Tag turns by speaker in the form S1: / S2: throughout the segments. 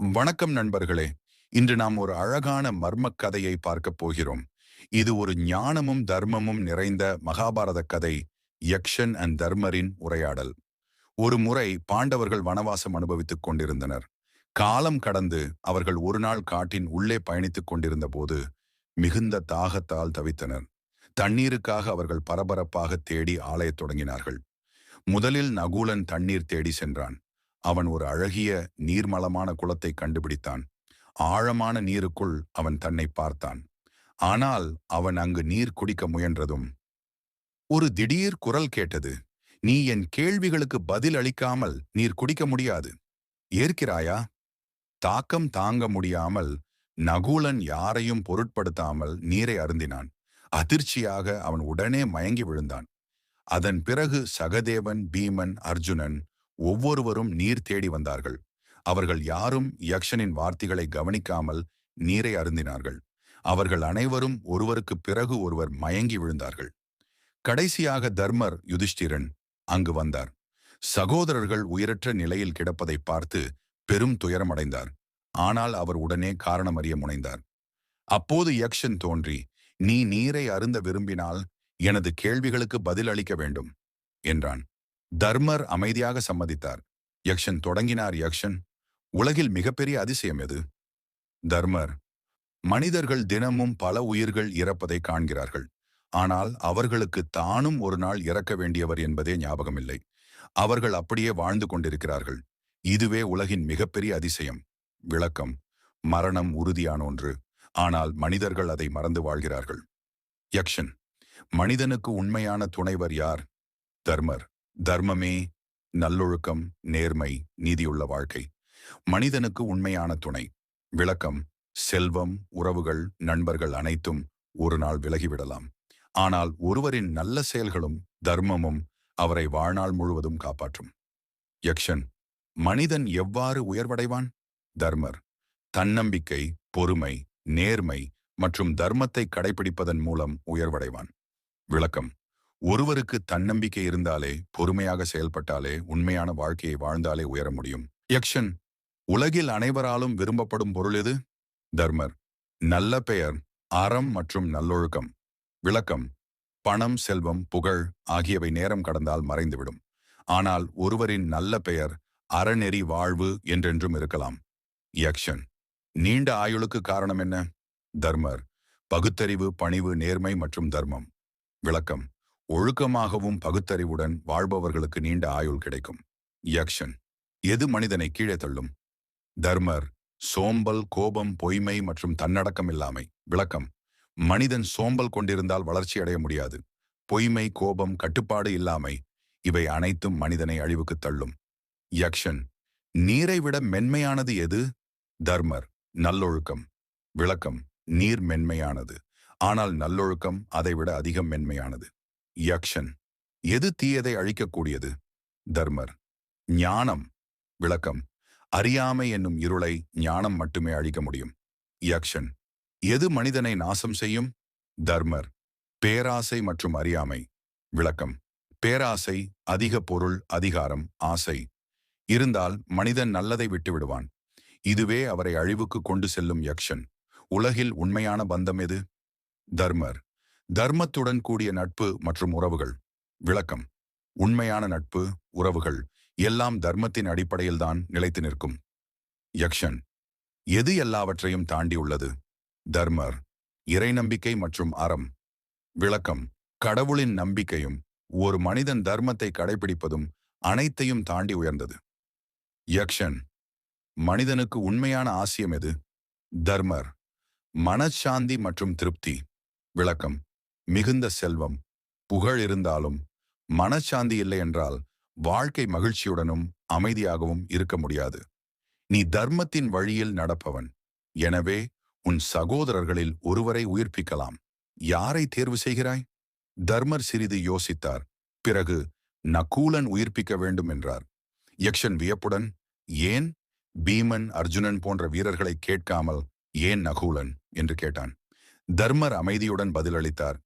S1: வணக்கம் நண்பர்களே. இன்று நாம் ஒரு அழகான மர்மக் கதையை பார்க்கப் போகிறோம். இது ஒரு ஞானமும் தர்மமும் நிறைந்த மகாபாரத கதை யக்ஷன் அண்ட் தர்மரின் உரையாடல். ஒரு முறை பாண்டவர்கள் வனவாசம் அனுபவித்துக் கொண்டிருந்தனர். காலம் கடந்து அவர்கள் ஒரு நாள் காட்டின் உள்ளே பயணித்துக் கொண்டிருந்த போது மிகுந்த தாகத்தால் தவித்தனர். தண்ணீருக்காக அவர்கள் பரபரப்பாக தேடி ஆலயத் தொடங்கினார்கள். முதலில் நகுலன் தண்ணீர் தேடி சென்றான். அவன் ஒரு அழகிய நீர்மலமான குளத்தை கண்டுபிடித்தான். ஆழமான நீருக்குள் அவன் தன்னை பார்த்தான். ஆனால் அவன் அங்கு நீர் குடிக்க முயன்றதும் ஒரு திடீர் குரல் கேட்டது. நீ என் கேள்விகளுக்கு பதில் அளிக்காமல் நீர் குடிக்க முடியாது. ஏற்கிறாயா? தாக்கம் தாங்க முடியாமல் நகுலன் யாரையும் பொருட்படுத்தாமல் நீரை அருந்தினான். அதிர்ச்சியாக அவன் உடனே மயங்கி விழுந்தான். அதன் பிறகு சகதேவன் பீமன் அர்ஜுனன் ஒவ்வொருவரும் நீர் தேடி வந்தார்கள். அவர்கள் யாரும் யக்ஷனின் வார்த்தைகளை கவனிக்காமல் நீரை அருந்தினார்கள். அவர்கள் அனைவரும் ஒருவருக்கு பிறகு ஒருவர் மயங்கி விழுந்தார்கள். கடைசியாக தர்மர் யுதிஷ்டிரன் அங்கு வந்தார். சகோதரர்கள் உயிரற்ற நிலையில் கிடப்பதை பார்த்து பெரும் துயரமடைந்தார். ஆனால் அவர் உடனே காரணம் அறிய முனைந்தார். அப்போது யக்ஷன் தோன்றி நீ நீரை அருந்த விரும்பினால் எனது கேள்விகளுக்கு பதில் அளிக்க வேண்டும் என்றான். தர்மர் அமைதியாக சம்மதித்தார். யக்ஷன் தொடங்கினார். யக்ஷன் உலகில் மிகப்பெரிய அதிசயம் எது? தர்மர் மனிதர்கள் தினமும் பல உயிர்கள் இறப்பதை காண்கிறார்கள். ஆனால் அவர்களுக்கு தானும் ஒரு நாள் இறக்க வேண்டியவர் என்பதே ஞாபகமில்லை. அவர்கள் அப்படியே வாழ்ந்து கொண்டிருக்கிறார்கள். இதுவே உலகின் மிகப்பெரிய அதிசயம். விளக்கம் மரணம் உறுதியான ஒன்று. ஆனால் மனிதர்கள் அதை மறந்து வாழ்கிறார்கள். யக்ஷன் மனிதனுக்கு உண்மையான துணைவர் யார்? தர்மர் தர்மமே நல்லொழுக்கம் நேர்மை நீதியுள்ள வாழ்க்கை. மனிதனுக்கு உண்மையான துணை. விளக்கம் செல்வம் உறவுகள் நண்பர்கள் அனைத்தும் ஒரு நாள் விலகிவிடலாம். ஆனால் ஒருவரின் நல்ல செயல்களும் தர்மமும் அவரை வாழ்நாள் முழுவதும் காப்பாற்றும். யக்ஷன் மனிதன் எவ்வாறு உயர்வடைவான்? தர்மர் தன்னம்பிக்கை பொறுமை நேர்மை மற்றும் தர்மத்தை கடைபிடிப்பதன் மூலம் உயர்வடைவான். விளக்கம் ஒருவருக்கு தன்னம்பிக்கை இருந்தாலே பொறுமையாக செயல்பட்டாலே உண்மையான வாழ்க்கையை வாழ்ந்தாலே உயர முடியும். யக்ஷன் உலகில் அனைவராலும் விரும்பப்படும் பொருள் எது? தர்மர் நல்ல பெயர் அறம் மற்றும் நல்லொழுக்கம். விளக்கம் பணம் செல்வம் புகழ் ஆகியவை நேரம் கடந்தால் மறைந்துவிடும். ஆனால் ஒருவரின் நல்ல பெயர் அறநெறி வாழ்வு என்றென்றும் இருக்கலாம். யக்ஷன் நீண்ட ஆயுளுக்கு காரணம் என்ன? தர்மர் பகுத்தறிவு பணிவு நேர்மை மற்றும் தர்மம். விளக்கம் ஒழுக்கமாகவும் பகுத்தறிவுடன் வாழ்பவர்களுக்கு நீண்ட ஆயுள் கிடைக்கும். யக்ஷன் எது மனிதனை கீழே தள்ளும்? தர்மர் சோம்பல் கோபம் பொய்மை மற்றும் தன்னடக்கம் இல்லாமை. விளக்கம் மனிதன் சோம்பல் கொண்டிருந்தால் வளர்ச்சி அடைய முடியாது. பொய்மை கோபம் கட்டுப்பாடு இல்லாமை இவை அனைத்தும் மனிதனை அழிவுக்கு தள்ளும். யக்ஷன் நீரை விட மென்மையானது எது? தர்மர் நல்லொழுக்கம். விளக்கம் நீர் மென்மையானது. ஆனால் நல்லொழுக்கம் அதைவிட அதிகம் மென்மையானது. யக்ஷன். எது தீயதை அழிக்கக்கூடியது? தர்மர். ஞானம். விளக்கம். அறியாமை என்னும் இருளை ஞானம் மட்டுமே அழிக்க முடியும். யக்ஷன். எது மனிதனை நாசம் செய்யும்? தர்மர். பேராசை மற்றும் அறியாமை. விளக்கம். பேராசை அதிக பொருள் அதிகாரம் ஆசை. இருந்தால் மனிதன் நல்லதை விட்டுவிடுவான். இதுவே அவரை அழிவுக்கு கொண்டு செல்லும் யக்ஷன். உலகில் உண்மையான பந்தம் எது? தர்மர். தர்மத்துடன் கூடிய நட்பு மற்றும் உறவுகள். விளக்கம். உண்மையான நட்பு உறவுகள் எல்லாம் தர்மத்தின் அடிப்படையில்தான் நிலைத்து நிற்கும். யக்ஷன். எது எல்லாவற்றையும் தாண்டியுள்ளது தர்மர். இறை நம்பிக்கை மற்றும் அறம். விளக்கம். கடவுளின் நம்பிக்கையும் ஒரு மனிதன் தர்மத்தை கடைபிடிப்பதும் அனைத்தையும் தாண்டி உயர்ந்தது. யக்ஷன். மனிதனுக்கு உண்மையான ஆசியம் எது? தர்மர். மனச்சாந்தி மற்றும் திருப்தி. விளக்கம். மிகுந்த செல்வம் புகழ் இருந்தாலும் மனச்சாந்தி இல்லை என்றால் வாழ்க்கை மகிழ்ச்சியுடனும் அமைதியாகவும் இருக்க முடியாது. நீ தர்மத்தின் வழியில் நடப்பவன். எனவே உன் சகோதரர்களில் ஒருவரை உயிர்ப்பிக்கலாம். யாரை தேர்வு செய்கிறாய்? தர்மர் சிறிது யோசித்தார். பிறகு நகூலன் உயிர்ப்பிக்க வேண்டும் என்றார். யக்ஷன் வியப்புடன் ஏன்? பீமன் அர்ஜுனன் போன்ற வீரர்களை கேட்காமல் ஏன் நகூலன்? என்று கேட்டான். தர்மர் அமைதியுடன் பதிலளித்தார்.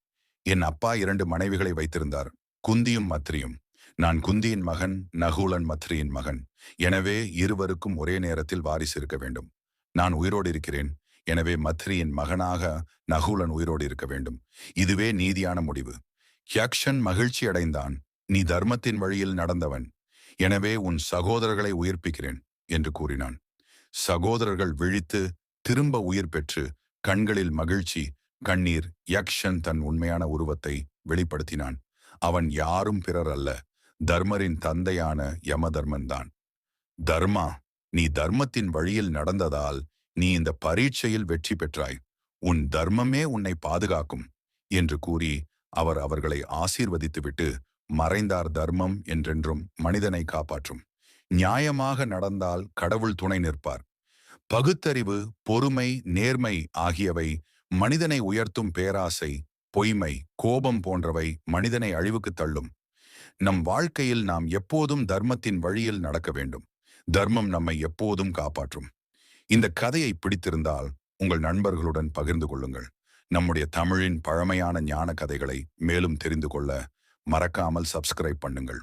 S1: என் அப்பா இரண்டு மனைவிகளை வைத்திருந்தார். குந்தியும் மத்ரியும். நான் குந்தியின் மகன் நகுலன் மத்ரியின் மகன். எனவே இருவருக்கும் ஒரே நேரத்தில் வாரிசு இருக்க வேண்டும். நான் உயிரோடு இருக்கிறேன். எனவே மத்ரியின் மகனாக நகுலன் உயிரோடு இருக்க வேண்டும். இதுவே நீதியான முடிவு. யக்ஷன் மகிழ்ச்சி அடைந்தான். நீ தர்மத்தின் வழியில் நடந்தவன். எனவே உன் சகோதரர்களை உயிர்ப்பிக்கிறேன் என்று கூறினான். சகோதரர்கள் விழித்து திரும்ப உயிர் பெற்று கண்களில் மகிழ்ச்சி கண்ணீர் யக்ஷன் தன் உண்மையான உருவத்தை வெளிப்படுத்தினான். அவன் யாரும் பிறர் அல்ல தர்மரின் தந்தையான யமதர்மன் தான். தர்மா நீ தர்மத்தின் வழியில் நடந்ததால் நீ இந்த பரீட்சையில் வெற்றி பெற்றாய். உன் தர்மமே உன்னை பாதுகாக்கும் என்று கூறி அவர் அவர்களை ஆசீர்வதித்துவிட்டு மறைந்தார் தர்மம் என்றென்றும் மனிதனை காப்பாற்றும். நியாயமாக நடந்தால் கடவுள் துணை நிற்பார். பகுத்தறிவு பொறுமை நேர்மை ஆகியவை மனிதனை உயர்த்தும் பேராசை பொய்மை கோபம் போன்றவை மனிதனை அழிவுக்கு தள்ளும். நம் வாழ்க்கையில் நாம் எப்போதும் தர்மத்தின் வழியில் நடக்க வேண்டும். தர்மம் நம்மை எப்போதும் காப்பாற்றும். இந்த கதையை பிடித்திருந்தால் உங்கள் நண்பர்களுடன் பகிர்ந்து கொள்ளுங்கள். நம்முடைய தமிழின் பழமையான ஞான கதைகளை மேலும் தெரிந்து கொள்ள மறக்காமல் சப்ஸ்கிரைப் பண்ணுங்கள்.